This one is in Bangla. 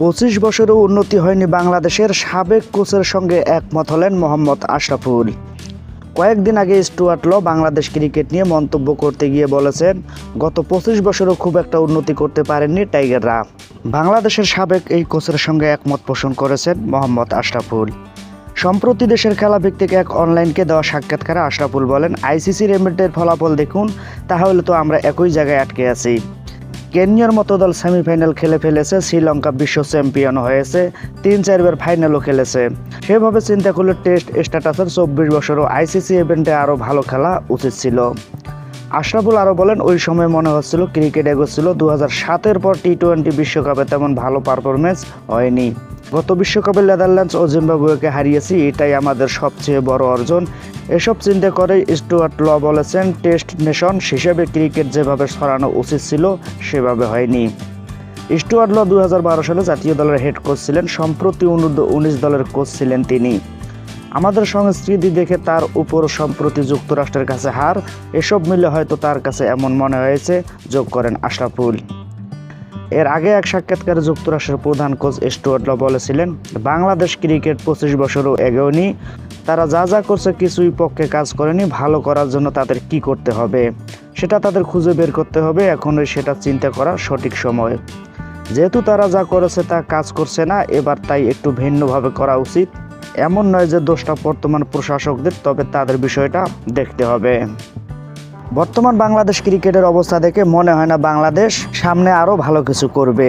পঁচিশ বছরেও উন্নতি হয়নি বাংলাদেশের সাবেক কোচের সঙ্গে একমত হলেন মোহাম্মদ আশরাফুল। কয়েকদিন আগে স্টুয়ার্ট ল বাংলাদেশ ক্রিকেট নিয়ে মন্তব্য করতে গিয়ে বলেছেন, গত পঁচিশ বছরও খুব একটা উন্নতি করতে পারেননি টাইগাররা। বাংলাদেশের সাবেক এই কোচের সঙ্গে একমত পোষণ করেছেন মোহাম্মদ আশরাফুল। সম্প্রতি দেশের খেলা ভিত্তিক এক অনলাইনকে দেওয়া সাক্ষাৎকারে আশরাফুল বলেন আইসিসি রেমেন্টের ফলাফল দেখুন, তাহলে তো আমরা একই জায়গায় আটকে আছি। কেনিয়ার মতো দল সেমিফাইনাল খেলে ফেলেছে, শ্রীলঙ্কা বিশ্ব চ্যাম্পিয়ন হয়েছে, তিন চারবার ফাইনালও খেলেছে। সেভাবে চিন্তা করলে টেস্ট স্ট্যাটাসের চব্বিশ বছরও আইসিসি ইভেন্টে আরও ভালো খেলা উচিত ছিল। আশরাফুল আরও বলেন, ওই সময় মনে হচ্ছিল ক্রিকেট এগোচ্ছিল দু সাতের পর টি টোয়েন্টি বিশ্বকাপে তেমন ভালো পারফরমেন্স হয়নি। গত বিশ্বকাপে নেদারল্যান্ডস ও জিম্বাবুয়েকে হারিয়েছি, এটাই আমাদের সবচেয়ে বড় অর্জন। এসব চিন্তা করে স্টুয়ার্ট ল বলেছেন, টেস্ট নেশন হিসেবে ক্রিকেট যেভাবে সরানো উচিত ছিল, সেভাবে হয়নি। স্টুয়ার্ট ল দুই হাজার বারো সালে জাতীয় দলের হেড কোচ ছিলেন, সম্প্রতি অনূর্ধ্ব উনিশ দলের কোচ ছিলেন তিনি। আমাদের সংস্কৃতি দেখে তার উপর সম্প্রতি যুক্তরাষ্ট্রের কাছে হার, এসব মিলে হয়তো তার কাছে এমন মনে হয়েছে, যোগ করেন আশরাফুল। এর আগে এক সাক্ষাৎকারে যুক্তরাষ্ট্রের প্রধান কোচ স্টুয়ার্ট ল বলেছিলেন, বাংলাদেশ ক্রিকেট পঁচিশ বছরও এগোয়নি তারা যা যা করছে কিছুই পক্ষে কাজ করেনি, ভালো করার জন্য তাদের কি করতে হবে? সেটা তাদের খুঁজে বের করতে হবে এখনই সেটা চিন্তা করার সঠিক সময়। যেহেতু তারা যা করেছে তা কাজ করছে না, এবার তাই একটু ভিন্নভাবে করা উচিত। এমন নয় যে দোষটা বর্তমান প্রশাসকদের, তবে তাদের বিষয়টা দেখতে হবে। বর্তমান বাংলাদেশ ক্রিকেটের অবস্থা দেখে মনে হয় না বাংলাদেশ সামনে আরও ভালো কিছু করবে।